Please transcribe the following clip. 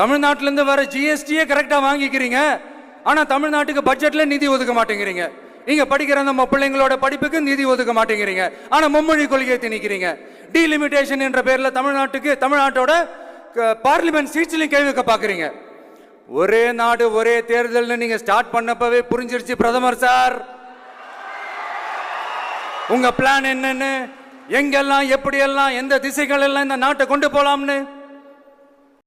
தமிழ்நாட்டிலேருந்து வர ஜிஎஸ்டியே கரெக்டாக வாங்கிக்கிறீங்க. ஆனால் தமிழ்நாட்டுக்கு பட்ஜெட்டில் நிதி ஒதுக்க மாட்டேங்கிறீங்க. நீங்கள் படிக்கிற நம்ம பிள்ளைங்களோட படிப்புக்கு நிதி ஒதுக்க மாட்டேங்கிறீங்க. ஆனால் மும்மொழி கொள்கையை திணிக்கிறீங்க. டீலிமிட்டேஷன் என்ற பேரில் தமிழ்நாட்டுக்கு தமிழ்நாட்டோட பார்லிமெண்ட் சீட்ஸ்லையும் கேள்வி வைக்க ஒரே நாடு ஒரே தேர்தல்னு நீங்கள் ஸ்டார்ட் பண்ணப்பவே புரிஞ்சிருச்சு பிரதமர் சார். உங்கள் பிளான் என்னன்னு? எங்கெல்லாம் எப்படியெல்லாம் எந்த திசைகள் எல்லாம் இந்த நாட்டை கொண்டு போகலாம்னு